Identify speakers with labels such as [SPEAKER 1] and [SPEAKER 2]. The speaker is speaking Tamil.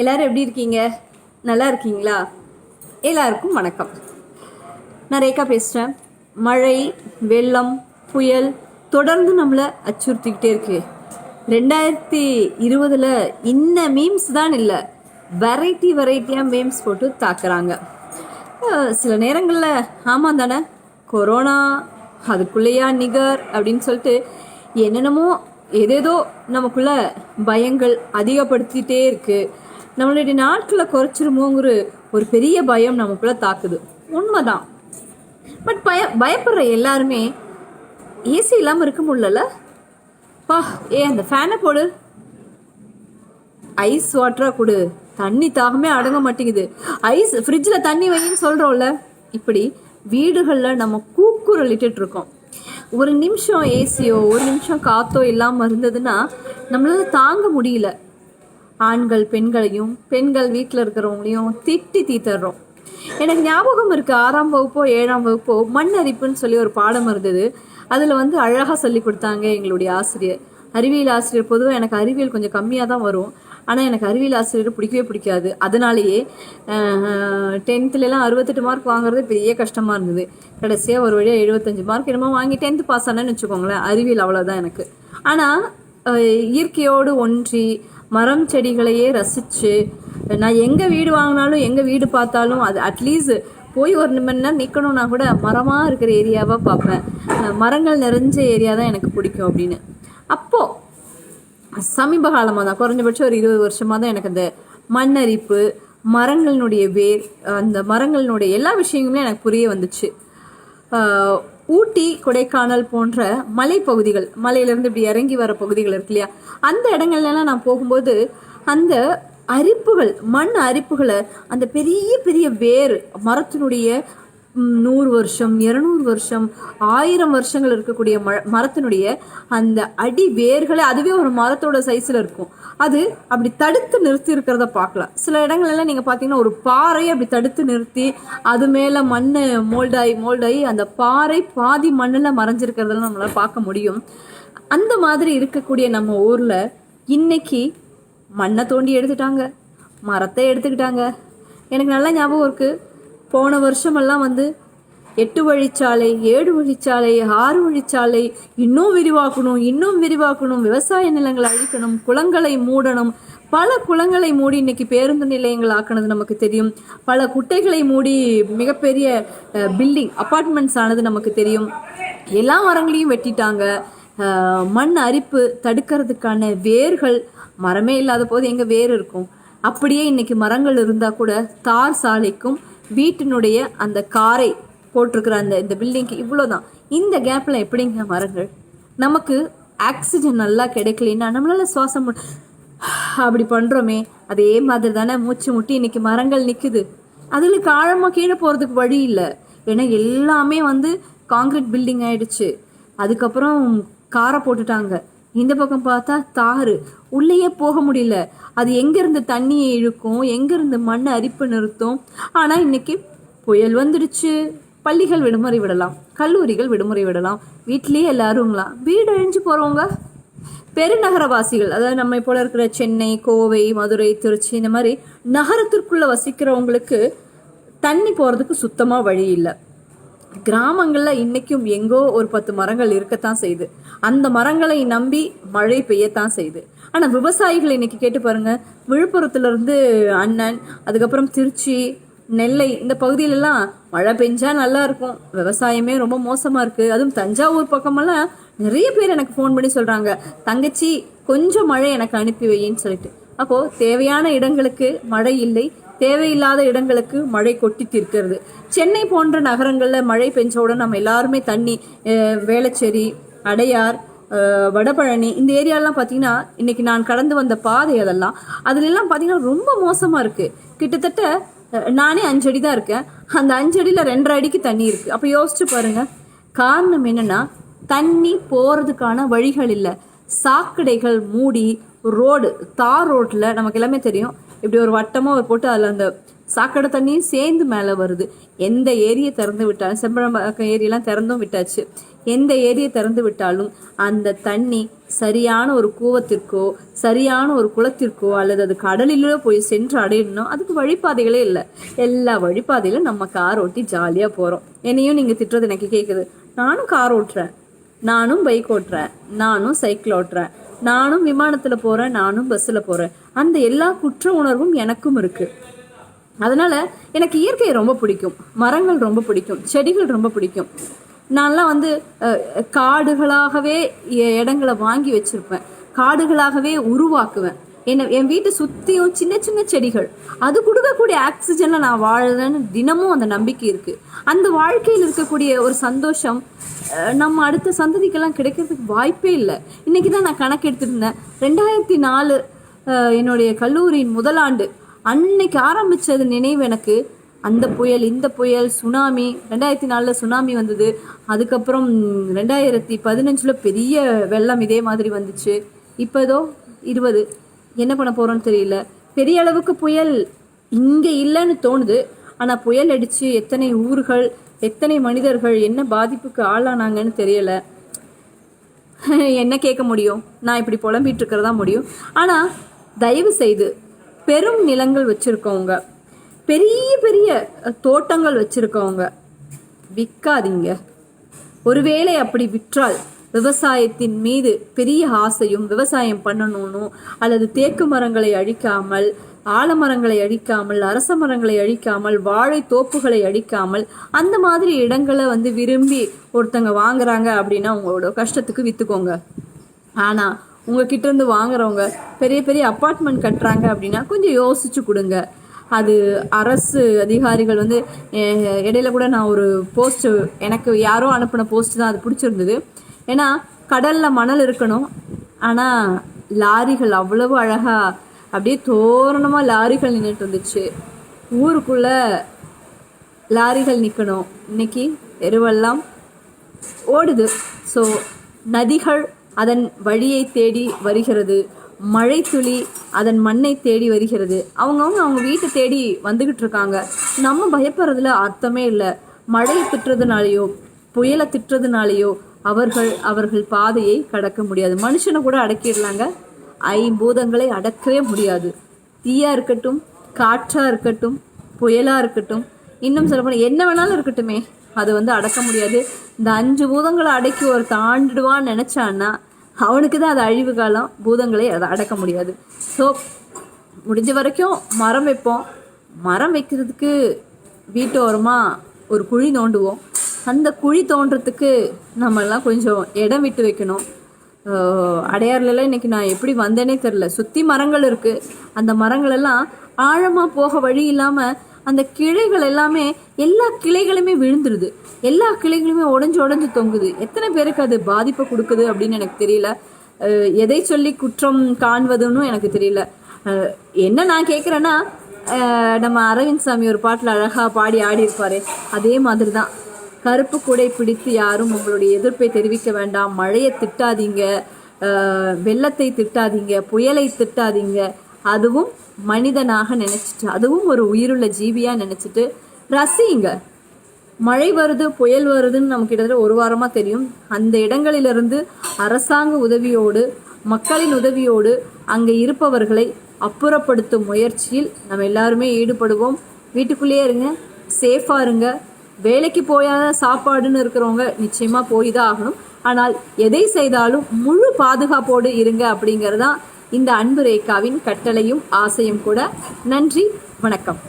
[SPEAKER 1] எல்லோரும் எப்படி இருக்கீங்க நல்லா இருக்கீங்களா எல்லாருக்கும் வணக்கம் நான் ரேகா பேசுகிறேன் மழை வெள்ளம் புயல் தொடர்ந்து நம்மளை அச்சுறுத்திக்கிட்டே இருக்கு ரெண்டாயிரத்தி இருபதில் இன்ன மீம்ஸ் தான் இல்லை வெரைட்டி வெரைட்டியாக மீம்ஸ் போட்டு தாக்குறாங்க சில நேரங்களில் ஆமாம் தானே கொரோனா அதுக்குள்ளேயா நிகர் அப்படின்னு சொல்லிட்டு என்னென்னமோ ஏதேதோ நமக்குள்ள பயங்கள் அதிகப்படுத்திகிட்டே இருக்குது நம்மளுடைய நாட்களை குறைச்சிருமோங்கிற ஒரு பெரிய பயம் நமக்குள்ள தாக்குது உண்மைதான் பட் பய பயப்படுற எல்லாருமே ஏசி இல்லாமல் இருக்க முடியல பா ஏ அந்த ஃபேனை போடு ஐஸ் வாட்டராக கொடு தண்ணி தாகமே அடங்க மாட்டேங்குது ஐஸ் ஃப்ரிட்ஜில் தண்ணி வைன்னு சொல்கிறோம்ல இப்படி வீடுகளில் நம்ம கூக்குரலிட்டு இருக்கோம் ஒரு நிமிஷம் ஏசியோ ஒரு நிமிஷம் காற்றோ இல்லாமல் இருந்ததுன்னா நம்மளால் தாங்க முடியல ஆண்கள் பெண்களையும் பெண்கள் வீட்டில் இருக்கிறவங்களையும் திட்டி தீத்தர்றோம் எனக்கு ஞாபகம் இருக்குது ஆறாம் வகுப்போ ஏழாம் வகுப்போ மண் அரிப்புன்னு சொல்லி ஒரு பாடம் இருந்தது அதில் வந்து அழகாக சொல்லி கொடுத்தாங்க எங்களுடைய ஆசிரியர் அறிவியல் ஆசிரியர் பொதுவாக எனக்கு அறிவியல் கொஞ்சம் கம்மியாக தான் வரும் ஆனால் எனக்கு அறிவியல் ஆசிரியர் பிடிக்கவே பிடிக்காது அதனாலேயே டென்த்துலலாம் அறுபத்தெட்டு மார்க் வாங்குறது பெரிய கஷ்டமாக இருந்தது கடைசியாக ஒரு வழியாக எழுபத்தஞ்சு மார்க் என்னமோ வாங்கி டென்த்து பாஸ் ஆனேன்னு வச்சுக்கோங்களேன் அறிவியல் அவ்வளோதான் எனக்கு ஆனால் இயற்கையோடு ஒன்றி மரம் செடிகளையே ரசித்து நான் எங்கே வீடு வாங்கினாலும் எங்கே வீடு பார்த்தாலும் அது அட்லீஸ்ட் போய் ஒரு நிமிடம் நேரம் நிற்கணும்னா கூட மரமாக இருக்கிற ஏரியாவாக பார்ப்பேன் மரங்கள் நிறைஞ்ச ஏரியா தான் எனக்கு பிடிக்கும் அப்படின்னு அப்போது சமீப காலமாக தான் குறைஞ்சபட்சம் ஒரு இருபது வருஷமாக தான் எனக்கு அந்த மண்ணரிப்பு மரங்களினுடைய வேர் அந்த மரங்களினுடைய எல்லா விஷயங்களுமே எனக்கு புரிய வந்துச்சு ஊட்டி கொடைக்கானல் போன்ற மலைப்பகுதிகள் மலையிலேருந்து இப்படி இறங்கி வர பகுதிகள் இருக்கு இல்லையா அந்த இடங்கள்லாம் நான் போகும்போது அந்த அரிப்புகள் மண் அரிப்புகளை அந்த பெரிய பெரிய வேர் மரத்தினுடைய நூறு வருஷம் இரநூறு வருஷம் ஆயிரம் வருஷங்கள் இருக்கக்கூடிய ம மரத்தினுடைய அந்த அடி வேர்களை அதுவே ஒரு மரத்தோட சைஸில் இருக்கும் அது அப்படி தடுத்து நிறுத்தி இருக்கிறத பார்க்கலாம் சில இடங்கள்லாம் நீங்கள் பார்த்தீங்கன்னா ஒரு பாறை அப்படி தடுத்து நிறுத்தி அது மேலே மண் மோல்டாகி மோல்டாகி அந்த பாறை பாதி மண்ணில் மறைஞ்சிருக்கிறதெல்லாம் நம்மளால் பார்க்க முடியும் அந்த மாதிரி இருக்கக்கூடிய நம்ம ஊரில் இன்னைக்கு மண்ணை தோண்டி எடுத்துட்டாங்க மரத்தை எடுத்துக்கிட்டாங்க எனக்கு நல்ல ஞாபகம் இருக்குது போன வருஷமெல்லாம் வந்து எட்டு வழிச்சாலை ஏழு வழிச்சாலை ஆறு வழிச்சாலை இன்னும் விரிவாக்கணும் இன்னும் விரிவாக்கணும் விவசாய நிலங்களை அழிக்கணும் குளங்களை மூடணும் பல குளங்களை மூடி இன்னைக்கு பேருந்து நிலையங்கள் ஆக்கினது நமக்கு தெரியும் பல குட்டைகளை மூடி மிகப்பெரிய பில்டிங் அப்பார்ட்மெண்ட்ஸ் ஆனது நமக்கு தெரியும் எல்லா மரங்களையும் வெட்டிட்டாங்க மண் அரிப்பு தடுக்கிறதுக்கான வேர்கள் மரமே இல்லாத போது எங்கே வேர் இருக்கும் அப்படியே இன்னைக்கு மரங்கள் இருந்தால் கூட தார் சாலைக்கும் வீட்டினுடைய அந்த காரை போட்டிருக்கிற அந்த இந்த பில்டிங்க்கு இவ்வளோ தான் இந்த கேப்பில் எப்படிங்க மரங்கள் நமக்கு ஆக்சிஜன் நல்லா கிடைக்கலன்னா நம்மளால சுவாசம் அப்படி பண்ணுறோமே அதே மாதிரி தானே மூச்சு முட்டி இன்னைக்கு மரங்கள் நிற்குது அதில் காலமாக கீழே போகிறதுக்கு வழி இல்லை ஏன்னா எல்லாமே வந்து காங்கிரீட் பில்டிங் ஆயிடுச்சு அதுக்கப்புறம் காரை போட்டுட்டாங்க இந்த பக்கம் பார்த்தா தாறு உள்ளேயே போக முடியல அது எங்கேருந்து தண்ணியை இழுக்கும் எங்கேருந்து மண்ணை அரிப்பு நிறுத்தும் ஆனால் இன்னைக்கு புயல் வந்துடுச்சு பள்ளிகள் விடுமுறை விடலாம் கல்லூரிகள் விடுமுறை விடலாம் வீட்லேயே எல்லாருங்களாம் வீடு அழிஞ்சு போகிறவங்க பெருநகரவாசிகள் அதாவது நம்ம போல இருக்கிற சென்னை கோவை மதுரை திருச்சி இந்த மாதிரி நகரத்திற்குள்ளே வசிக்கிறவங்களுக்கு தண்ணி போகிறதுக்கு சுத்தமாக வழி இல்லை கிராமங்களில் இன்றைக்கும் எங்கோ ஒரு பத்து மரங்கள் இருக்கத்தான் செய்யுது அந்த மரங்களை நம்பி மழை பெய்யத்தான் செய்யுது ஆனால் விவசாயிகள் இன்னைக்கு கேட்டு பாருங்க விழுப்புரத்துலேருந்து அண்ணன் அதுக்கப்புறம் திருச்சி நெல்லை இந்த பகுதியிலலாம் மழை பெஞ்சா நல்லா இருக்கும் விவசாயமே ரொம்ப மோசமாக இருக்குது அதுவும் தஞ்சாவூர் பக்கமெல்லாம் நிறைய பேர் எனக்கு ஃபோன் பண்ணி சொல்கிறாங்க தங்கச்சி கொஞ்சம் மழை எனக்கு அனுப்பி வையின்னு சொல்லிட்டு அப்போது தேவையான இடங்களுக்கு மழை இல்லை தேவையில்லாத இடங்களுக்கு மழை கொட்டி தீர்க்கிறது சென்னை போன்ற நகரங்களில் மழை பெஞ்சவுடன் நம்ம எல்லாருமே தண்ணி வேளச்சேரி அடையார் வடபழனி இந்த ஏரியாலாம் பார்த்தீங்கன்னா இன்னைக்கு நான் கடந்து வந்த பாதை அதெல்லாம் அதுல எல்லாம் பார்த்தீங்கன்னா ரொம்ப மோசமாக இருக்கு கிட்டத்தட்ட நானே அஞ்சடி தான் இருக்கேன் அந்த அஞ்சடியில் ரெண்டரை அடிக்கு தண்ணி இருக்கு அப்போ யோசிச்சு பாருங்க காரணம் என்னன்னா தண்ணி போகிறதுக்கான வழிகள் இல்லை சாக்கடைகள் மூடி ரோடு தார் ரோட்டில் நமக்கு எல்லாமே தெரியும் இப்படி ஒரு வட்டமாக போட்டு அதில் அந்த சாக்கடை தண்ணியும் சேர்ந்து மேலே வருது எந்த ஏரியை திறந்து விட்டாலும் செம்பழம்பாக்கம் ஏரியெல்லாம் திறந்தும் விட்டாச்சு எந்த ஏரியை திறந்து விட்டாலும் அந்த தண்ணி சரியான ஒரு கூவத்திற்கோ சரியான ஒரு குளத்திற்கோ அல்லது அது கடலிலோ போய் சென்று அடையணும் அதுக்கு வழிபாதைகளே இல்லை எல்லா வழிபாதையிலும் நம்ம கார் ஓட்டி ஜாலியாக போகிறோம் என்னையும் நீங்கள் திட்டுறது எனக்கு கேட்குது நானும் கார் ஓட்டுறேன் நானும் பைக் ஓட்டுறேன் நானும் சைக்கிள் ஓட்டுறேன் நானும் விமானத்தில் போகிறேன் நானும் பஸ்ஸில் போகிறேன் அந்த எல்லா குற்ற உணர்வும் எனக்கும் இருக்குது அதனால் எனக்கு இயற்கையை ரொம்ப பிடிக்கும் மரங்கள் ரொம்ப பிடிக்கும் செடிகள் ரொம்ப பிடிக்கும் நான்லாம் வந்து காடுகளாகவே இடங்களை வாங்கி வச்சுருப்பேன் காடுகளாகவே உருவாக்குவேன் என்ன என் வீட்டை சுற்றியும் சின்ன சின்ன செடிகள் அது கொடுக்கக்கூடிய ஆக்சிஜனில் நான் வாழறேன்னு தினமும் அந்த நம்பிக்கை இருக்குது அந்த வாழ்க்கையில் இருக்கக்கூடிய ஒரு சந்தோஷம் நம்ம அடுத்த சந்ததிக்கெல்லாம் கிடைக்கிறதுக்கு வாய்ப்பே இல்லை இன்றைக்கி தான் நான் கணக்கு எடுத்துருந்தேன் ரெண்டாயிரத்தி நாலு என்னுடைய கல்லூரியின் முதலாண்டு அன்னைக்கு ஆரம்பித்தது நினைவு எனக்கு அந்த புயல் இந்த புயல் சுனாமி ரெண்டாயிரத்தி நாலில் சுனாமி வந்தது அதுக்கப்புறம் ரெண்டாயிரத்தி பதினஞ்சில் பெரிய வெள்ளம் இதே மாதிரி வந்துச்சு இப்போ ஏதோ இருபது என்ன பண்ண போகிறோன்னு தெரியல பெரிய அளவுக்கு புயல் இங்கே இல்லைன்னு தோணுது ஆனால் புயல் அடித்து எத்தனை ஊர்கள் எத்தனை மனிதர்கள் என்ன பாதிப்புக்கு ஆளானாங்கன்னு தெரியலை என்ன கேட்க முடியும் நான் இப்படி புலம்பிட்டு இருக்கிறதா முடியும் ஆனால் தயவு செய்து பெரும் நிலங்கள் வச்சுருக்கவங்க பெரிய பெரிய தோட்டங்கள் வச்சுருக்கவங்க விற்காதீங்க ஒருவேளை அப்படி விற்றால் விவசாயத்தின் மீது பெரிய ஆசையும் விவசாயம் பண்ணணும்னு அல்லது தேக்கு மரங்களை அழிக்காமல் ஆலமரங்களை அழிக்காமல் அரச மரங்களை அழிக்காமல் வாழை தோப்புகளை அழிக்காமல் அந்த மாதிரி இடங்களை வந்து விரும்பி ஒருத்தங்க வாங்குறாங்க அப்படின்னா உங்களோட கஷ்டத்துக்கு வித்துக்கோங்க ஆனா உங்ககிட்ட இருந்து வாங்குறவங்க பெரிய பெரிய அப்பார்ட்மெண்ட் கட்டுறாங்க அப்படின்னா கொஞ்சம் யோசிச்சு கொடுங்க அது அரசு அதிகாரிகள் வந்து இடையில கூட நான் ஒரு போஸ்ட் எனக்கு யாரோ அனுப்பின போஸ்ட் தான் அது பிடிச்சிருந்தது ஏன்னா கடலில் மணல் இருக்கணும் ஆனால் லாரிகள் அவ்வளவு அழகாக அப்படியே தோரணமாக லாரிகள் நின்றுட்டு இருந்துச்சு ஊருக்குள்ளே லாரிகள் நிற்கணும் இன்னைக்கு எருவெல்லாம் ஓடுது ஸோ நதிகள் அதன் வழியை தேடி வருகிறது மழை துளி அதன் மண்ணை தேடி வருகிறது அவங்கவுங்க அவங்க வீட்டை தேடி வந்துக்கிட்டு இருக்காங்க நம்ம பயப்படுறதுல அர்த்தமே இல்லை மழையை திட்டுறதுனாலையோ புயலை திட்டுறதுனாலையோ அவர்கள் அவர்கள் பாதையை கடக்க முடியாது மனுஷனை கூட அடக்கிடலாங்க ஐம்பூதங்களை அடக்கவே முடியாது தீயாக இருக்கட்டும் காற்றாக இருக்கட்டும் புயலாக இருக்கட்டும் இன்னும் சொல்லப்போனால் என்ன வேணாலும் இருக்கட்டுமே அது வந்து அடக்க முடியாது இந்த அஞ்சு பூதங்களை அடக்கி ஒரு தாண்டிடுவான்னு நினச்சான்னா அவனுக்கு தான் அது அழிவு காலம் பூதங்களை அதை அடக்க முடியாது ஸோ முடிஞ்ச வரைக்கும் மரம் வைப்போம் மரம் வைக்கிறதுக்கு வீட்டோரமாக ஒரு குழி நோண்டுவோம் அந்த குழி தோன்றத்துக்கு நம்மெல்லாம் கொஞ்சம் இடம் விட்டு வைக்கணும் அடையாறுலலாம் இன்னைக்கு நான் எப்படி வந்தேனே தெரில சுற்றி மரங்கள் இருக்குது அந்த மரங்களெல்லாம் ஆழமாக போக வழி இல்லாமல் அந்த கிளைகள் எல்லாமே எல்லா கிளைகளுமே விழுந்துருது எல்லா கிளைகளுமே உடஞ்சு உடஞ்சு தொங்குது எத்தனை பேருக்கு அது பாதிப்பை கொடுக்குது அப்படின்னு எனக்கு தெரியல எதை சொல்லி குற்றம் காண்பதுன்னு எனக்கு தெரியல என்ன நான் கேட்குறேன்னா நம்ம அரவிந்த் சாமி ஒரு பாட்டில் அழகாக பாடி ஆடி இருப்பார் அதே மாதிரி தான் கருப்பு கூடை பிடித்து யாரும் உங்களுடைய எதிர்ப்பை தெரிவிக்க வேண்டாம் மழையை திட்டாதீங்க வெள்ளத்தை திட்டாதீங்க புயலை திட்டாதீங்க அதுவும் மனிதனாக நினச்சிட்டு அதுவும் ஒரு உயிருள்ள ஜீவியாக நினச்சிட்டு ரசிங்க மழை வருது புயல் வருதுன்னு நமக்கு கிட்டத்தட்ட ஒரு வாரமாக தெரியும் அந்த இடங்களிலிருந்து அரசாங்க உதவியோடு மக்களின் உதவியோடு அங்கே இருப்பவர்களை அப்புறப்படுத்தும் முயற்சியில் நம்ம எல்லாருமே ஈடுபடுவோம் வீட்டுக்குள்ளேயே இருங்க சேஃபாக இருங்க வேலைக்கு போயாத சாப்பாடுன்னு இருக்கிறவங்க நிச்சயமாக போய் தான் ஆகணும் ஆனால் எதை செய்தாலும் முழு பாதுகாப்போடு இருங்க அப்படிங்கிறதான் இந்த அன்பு ரேகாவின் கட்டளையும் ஆசையும் கூட நன்றி வணக்கம்